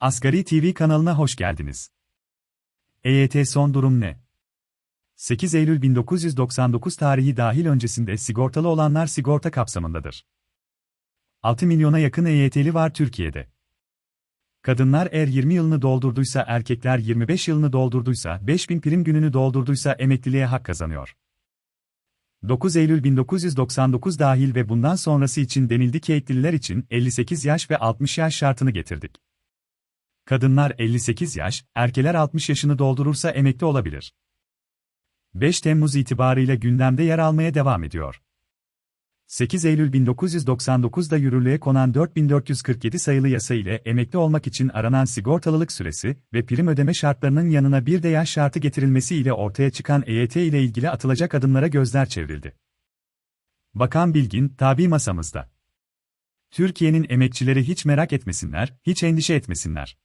Asgari TV kanalına hoş geldiniz. EYT son durum ne? 8 Eylül 1999 tarihi dahil öncesinde sigortalı olanlar sigorta kapsamındadır. 6 milyona yakın EYT'li var Türkiye'de. Kadınlar eğer 20 yılını doldurduysa erkekler 25 yılını doldurduysa 5000 prim gününü doldurduysa emekliliğe hak kazanıyor. 9 Eylül 1999 dahil ve bundan sonrası için denildi ki eğitimliler için 58 yaş ve 60 yaş şartını getirdik. Kadınlar 58 yaş, erkeler 60 yaşını doldurursa emekli olabilir. 5 Temmuz itibarıyla gündemde yer almaya devam ediyor. 8 Eylül 1999'da yürürlüğe konan 4447 sayılı yasa ile emekli olmak için aranan sigortalılık süresi ve prim ödeme şartlarının yanına bir de yaş şartı getirilmesi ile ortaya çıkan EYT ile ilgili atılacak adımlara gözler çevrildi. Bakan Bilgin, tabi masamızda. Türkiye'nin emekçileri hiç merak etmesinler, hiç endişe etmesinler.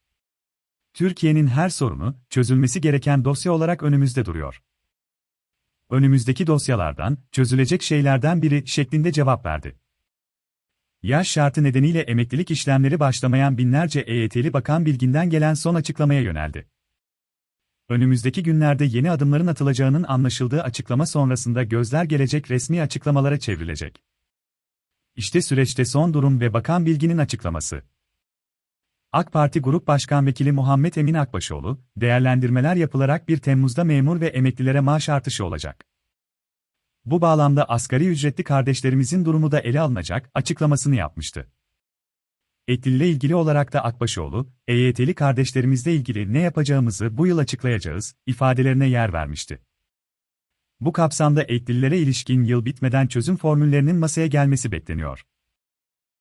Türkiye'nin her sorunu, çözülmesi gereken dosya olarak önümüzde duruyor önümüzdeki dosyalardan, çözülecek şeylerden biri şeklinde cevap verdi. Yaş şartı nedeniyle emeklilik işlemleri başlamayan binlerce EYT'li bakan bilginden gelen son açıklamaya yöneldi. Önümüzdeki günlerde yeni adımların atılacağının anlaşıldığı açıklama sonrasında gözler gelecek resmi açıklamalara çevrilecek. İşte süreçte son durum ve Bakan Bilgin'in açıklaması. AK Parti Grup Başkan Vekili Muhammed Emin Akbaşoğlu, değerlendirmeler yapılarak 1 Temmuz'da memur ve emeklilere maaş artışı olacak. Bu bağlamda asgari ücretli kardeşlerimizin durumu da ele alınacak açıklamasını yapmıştı. Etliliyle ilgili olarak da Akbaşoğlu, EYT'li kardeşlerimizle ilgili ne yapacağımızı bu yıl açıklayacağız, ifadelerine yer vermişti. Bu kapsamda etlilere ilişkin yıl bitmeden çözüm formüllerinin masaya gelmesi bekleniyor.